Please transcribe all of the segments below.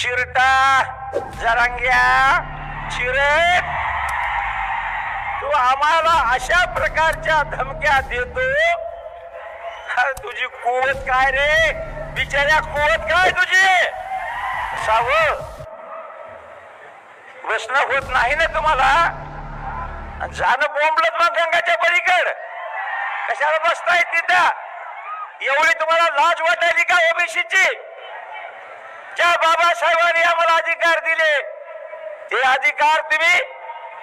चिरटा जरांग्या चिरे तू आम्हाला अशा प्रकारच्या धमक्या देतो. तुझी कुवत काय रे? बिचाऱ्या कुवत काय तुझी? साव. प्रश्न होत नाही ना तुम्हाला? जाणं बोंबलत मग गंगाच्या पलीकड. कशाला बसताय तिथं? एवढी तुम्हाला लाज वाटायली का ओबीसीची? ज्या बाबासाहेबांनी आम्हाला अधिकार दिले ते अधिकार तुम्ही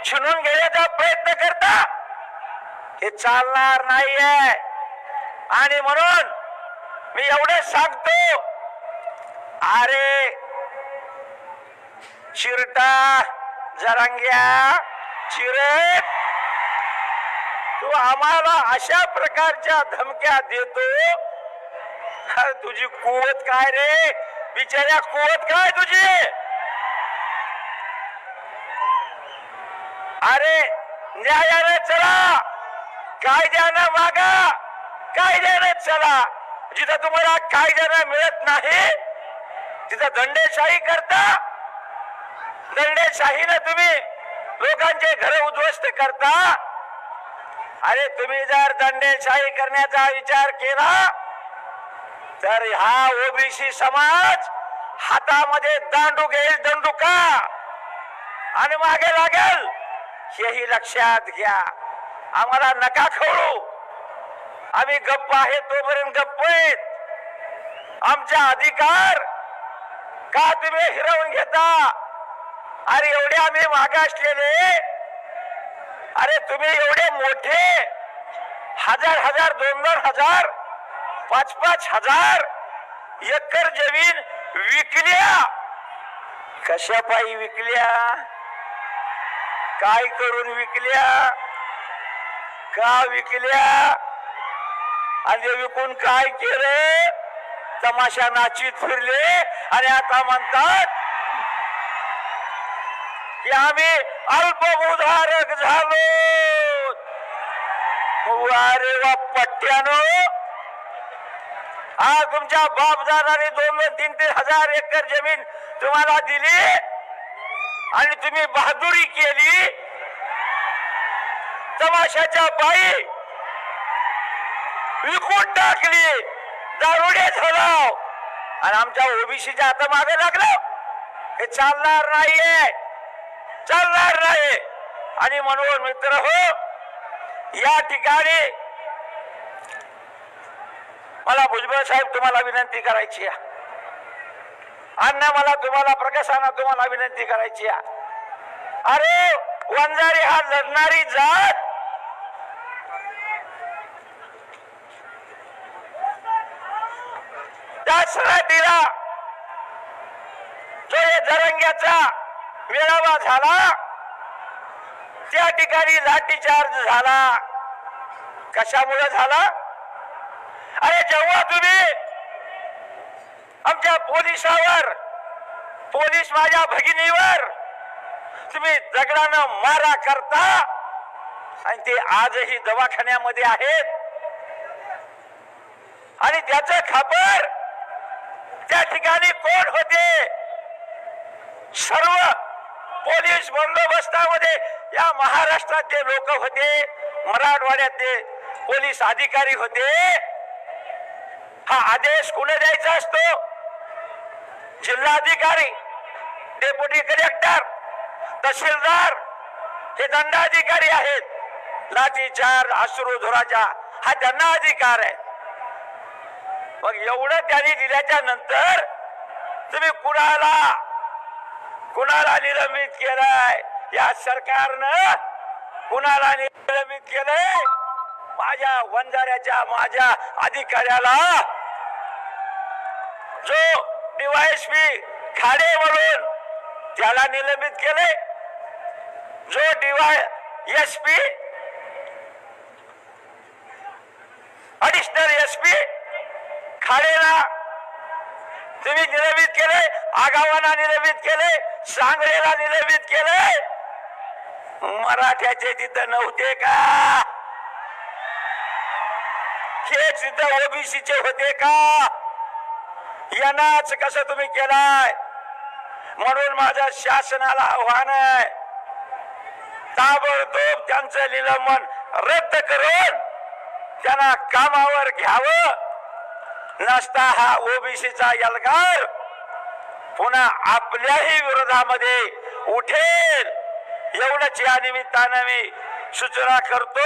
छिनून घेण्याचा प्रयत्न करता. हे चालणार नाहीये. आणि म्हणून मी एवढे सांगतो अरे चिरटा जरांग्या चिरट तू आम्हाला अशा प्रकारच्या धमक्या देतो. तुझी कुवत काय रे? बिचाऱ्या कुवत काय तुझी? अरे न्यायाने चला. कायद्यानं मागा. कायद्याने चला. जिथं तुम्हाला कायद्यानं मिळत नाही तिथं दंडेशाही करता. दंडेशाहीनं तुम्ही लोकांचे घर उद्ध्वस्त करता. अरे तुम्ही जर दंडेशाही करण्याचा विचार केला तर हा ओबीसी समाज हातामध्ये दांडू घेईल दंडुका आणि मागे लागेल हेही लक्षात घ्या. आम्हाला नका खवळू. आम्ही गप्प आहे तोपर्यंत गप्प आहेत. आमचा अधिकार का तुम्ही हिरवून घेता? अरे एवढे आम्ही मागासलेले अरे तुम्ही एवढे मोठे. हजार हजार दोन दोन हजार पाच पाच हजार एकर जमीन विकल्या. कशा पायी विकल्या? काय करून विकल्या? का विकल्या? आणि विकून काय केलं? तमाशा नाचित फिरले. आणि आता म्हणतात की आम्ही अल्पभूधारक झालो. अरे वा पट्ट्यानो. हा तुमच्या बापदाराने दोन दोन तीन तीन हजार एकर जमीन तुम्हाला दिली आणि तुम्ही बहादुरी केली. तमाशाच्या बाई विकून टाकली. दारुडे झालाव. आणि आमच्या ओबीसीच्या आता मागे लागलो. हे चालणार नाहीये. चालणार नाही आणि म्हणून मित्र हो या ठिकाणी मला भुजबळ साहेब तुम्हाला विनंती करायची आहे. अण्णा मला तुम्हाला प्रकाशांना तुम्हाला विनंती करायची आहे. अरे वंजारी हा लढणारी जात. त्या सराटीला जो हे जरंग्याचा मेळावा झाला. त्या ठिकाणी लाठीचार्ज झाला. कशामुळे झाला? अरे जेव्हा तुम्ही आमच्या पोलिसावर पोलीस माझ्या भगिनीवर तुम्ही दगडानं मारा करता आणि ते आजही दवाखान्यामध्ये आहेत. आणि त्याच खापर त्या ठिकाणी कोण होते? सर्व पोलीस बंदोबस्तामध्ये या महाराष्ट्रातले लोक होते मराठवाड्यातले पोलीस अधिकारी होते. हा आदेश कुठे द्यायचा असतो? जिल्हाधिकारी डेप्युटी कलेक्टर तहसीलदार हे दंडाधिकारी आहेत. लाठीचार अश्रुधुराचा हा त्यांना अधिकार आहे. मग एवढं त्यांनी दिल्याच्या नंतर तुम्ही कुणाला कुणाला निलंबित केलंय? या सरकारनं कुणाला निलंबित केलंय? माझ्या वंजाऱ्याच्या माझ्या अधिकाऱ्याला जो डीवायएसपी खाडे म्हणून त्याला निलंबित केले जो D Y S P additional S P खाडेला तुम्ही निलंबित केले आगावाना निलंबित केले सांगरेला निलंबित केले मराठ्याचे तिथं नव्हते का? हे तिथं ओबीसीचे होते का? येणाच कसं तुम्ही केलाय? म्हणून माझ्या शासनाला आव्हान आहे. ताबडतोब त्यांचं निलंबन रद्द करून त्यांना कामावर घ्यावं. नसता हा ओबीसीचा यलगार पुन्हा आपल्याही विरोधामध्ये उठेल. एवढंच या निमित्तानं मी सूचना करतो.